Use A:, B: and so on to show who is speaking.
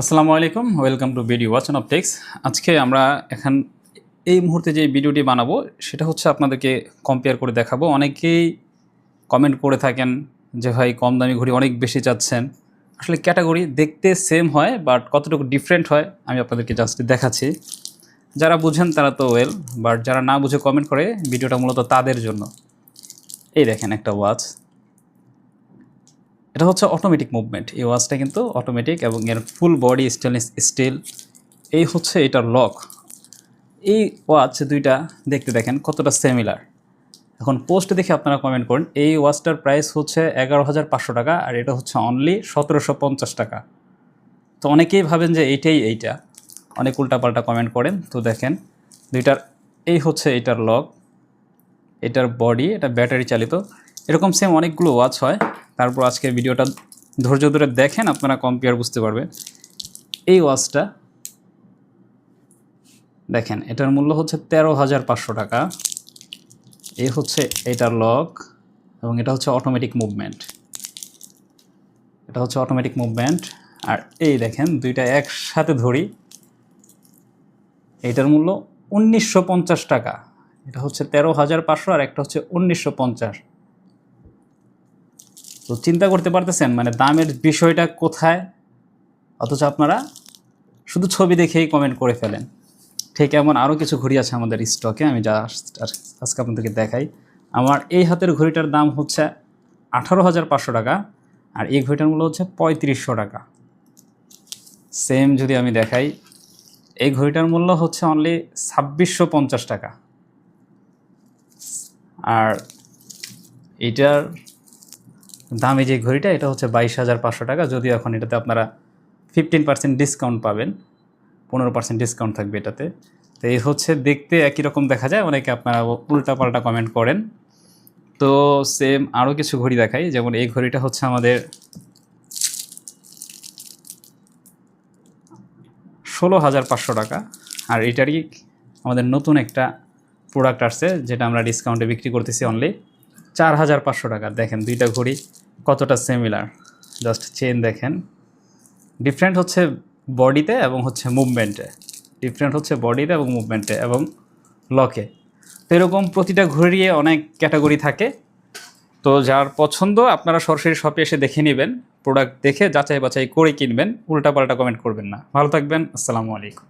A: আসসালামু আলাইকুম, welcome to video watch of tex আজকে আমরা এখন এই মুহূর্তে যে ভিডিওটি বানাবো, সেটা হচ্ছে আপনাদেরকে কম্পেয়ার করে দেখাবো। অনেকেই কমেন্ট করে থাকেন যে, ভাই কম দামি ঘড়ি অনেক বেশি চাচ্ছেন। আসলে ক্যাটাগরি দেখতে সেম হয় বাট কতটুকু ডিফারেন্ট হয়, আমি আপনাদেরকে জাস্ট দেখাচ্ছি। যারা বুঝেন তারা তো ওয়েল বাট যারা না বুঝে কমেন্ট করে, ভিডিওটা মূলত তাদের জন্য। এই দেখেন একটা ওয়াচ এটা হচ্ছে অটোমেটিক মুভমেন্ট এই ওয়াচটা কিন্তু অটোমেটিক এবং এর ফুল বডি স্টেনলেস স্টিল এই হচ্ছে এটার লক এই ওয়াচ দুইটা দেখতে দেখেন কতটা সিমিলার এখন পোস্ট দেখে আপনারা কমেন্ট করুন, এই ওয়াচটার প্রাইস হচ্ছে এগারো হাজার পাঁচশো টাকা আর এটা হচ্ছে অনলি সতেরোশো পঞ্চাশ টাকা। তো অনেকেই ভাবেন যে এইটাই এইটা। অনেক উল্টাপাল্টা কমেন্ট করেন, তো দেখেন দুইটার, এই হচ্ছে এটার লক এটার বডি এটা ব্যাটারি চালিত। এরকম সেম অনেকগুলো ওয়াচ হয়। তারপর আজকের ভিডিওটা ধৈর্য ধরে দেখেন, আপনারা কম্পেয়ার বুঝতে পারবেন। এই ওয়াচটা, দেখেন, এটার মূল্য হচ্ছে তেরো হাজার পাঁচশো টাকা। এই হচ্ছে এটার লক এবং এটা হচ্ছে অটোমেটিক মুভমেন্ট এটা হচ্ছে অটোমেটিক মুভমেন্ট আর এই দেখেন, দুইটা একসাথে ধরি, এটার মূল্য উনিশশো পঞ্চাশ টাকা। এটা হচ্ছে তেরো হাজার পাঁচশো আর একটা হচ্ছে উনিশশো পঞ্চাশ। তো চিন্তা করতে পারতেছেন মানে দামের বিষয়টা কোথায়? অথচ আপনারা শুধু ছবি দেখেই কমেন্ট করে ফেলেন। ঠিক এমন আরও কিছু ঘড়ি আছে আমাদের স্টকে আমি যা আজকে আপনাদেরকে দেখাই। আমার এই হাতের ঘড়িটার দাম হচ্ছে আঠারো হাজার পাঁচশো টাকা, আর এই ঘড়িটার মূল্য হচ্ছে পঁয়ত্রিশশো টাকা। সেম যদি আমি দেখাই, এই ঘড়িটার মূল্য হচ্ছে অনলি ছাব্বিশশো পঞ্চাশ টাকা। আর এটার দামি যে ঘড়িটা, এটা হচ্ছে বাইশ হাজার পাঁচশো টাকা। যদিও এখন এটাতে আপনারা ফিফটিন পার্সেন্ট ডিসকাউন্ট পাবেন, পনেরো পার্সেন্ট ডিসকাউন্ট থাকবে এটাতে। তো এই হচ্ছে দেখতে একই রকম দেখা যায়, অনেকে আপনারা উল্টা পাল্টা কমেন্ট করেন। তো সেম আরও কিছু ঘড়ি দেখাই, যেমন এই ঘড়িটা হচ্ছে আমাদের ষোলো হাজার পাঁচশো টাকা। আর এটারই আমাদের নতুন একটা প্রোডাক্ট আসছে, যেটা আমরা ডিসকাউন্টে বিক্রি করতেছি অনলি চার হাজার পাঁচশো টাকা। দেখেন, দুইটা ঘড়ি কতটা সিমিলার জাস্ট চেন দেখেন। ডিফারেন্ট হচ্ছে বডিতে এবং হচ্ছে মুভমেন্টে ডিফারেন্ট হচ্ছে বডিতে এবং মুভমেন্টে এবং লকে তো এরকম প্রতিটা ঘড়িয়ে অনেক ক্যাটাগরি থাকে। তো যার পছন্দ আপনারা সরাসরি শপে এসে দেখে নেবেন। প্রোডাক্ট দেখে যাচাই বাছাই করে কিনবেন। উল্টাপাল্টা কমেন্ট করবেন না। ভালো থাকবেন। আসসালামু আলাইকুম।